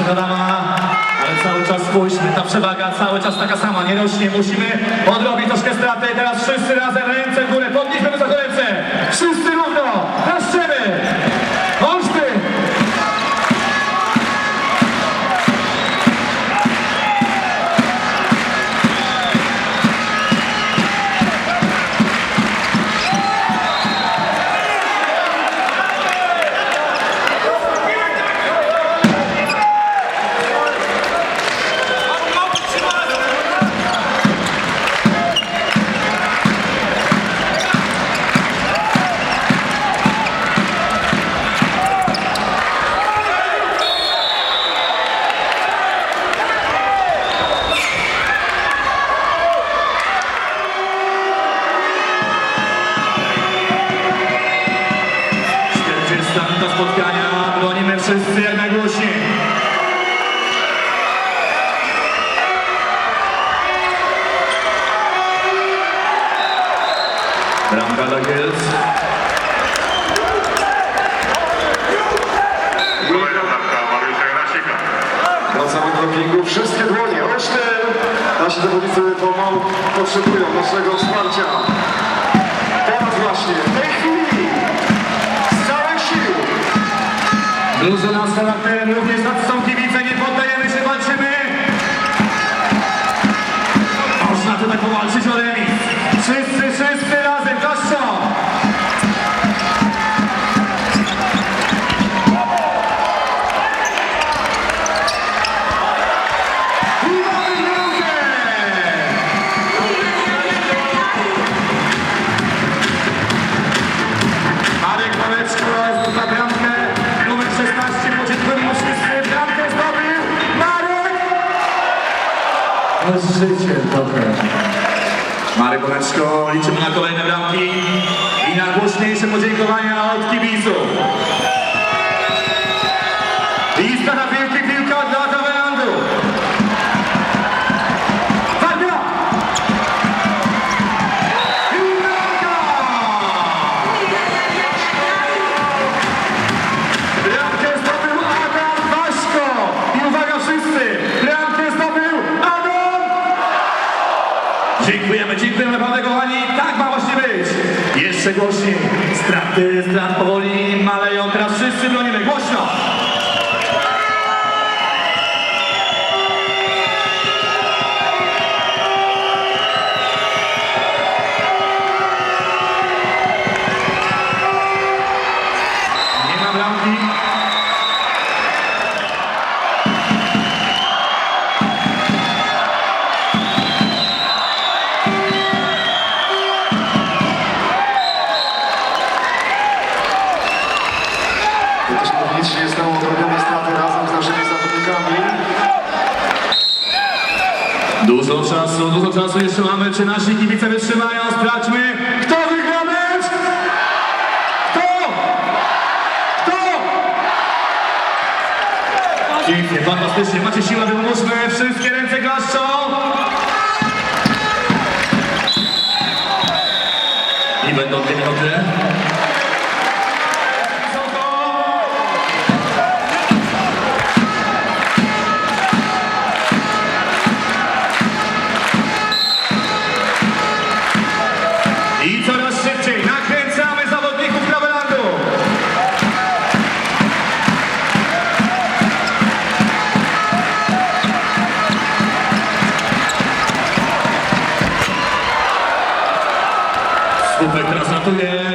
Adama, ale cały czas spójrzmy, ta przewaga cały czas taka sama, nie rośnie, musimy odrobić troszkę straty. Teraz wszyscy razem ręce w górę, podnieśmy wysoko ręce, Minuta spotkania, bronimy wszyscy jak najgłośniej. Bramka dla Kielc. Kolejna bramka Mariusza Grasika. Wracamy do dopingu. Wszystkie dłonie. Olsztyn. Nasi zawodnicy pomału potrzebują naszego wsparcia. Teraz właśnie, w tej chwili, Dużo nas charakterem, również tacy są kibice, nie poddajemy się, walczymy. Można tutaj powalczyć No życie dobre. Marek Maleczko, liczymy na kolejne bramki i na głośniejsze podziękowania. Dziękujemy, naprawdę kochani. Tak ma właśnie być. Jeszcze głośniej. Straty, strat powoli maleją. Teraz wszyscy bronimy. Głośno! Też nic się nie stało. Straty razem z naszymi zawodnikami. Dużo czasu, dużo czasu jeszcze mamy. Czy nasi kibice wytrzymają? Sprawdźmy. Kto wygra mecz? Kto? Kto? Pięknie, fantastycznie. Macie siłę, wymuszmy. Wszystkie ręce klaszczą. I będą dwie minuty. Super Transnaturalidade.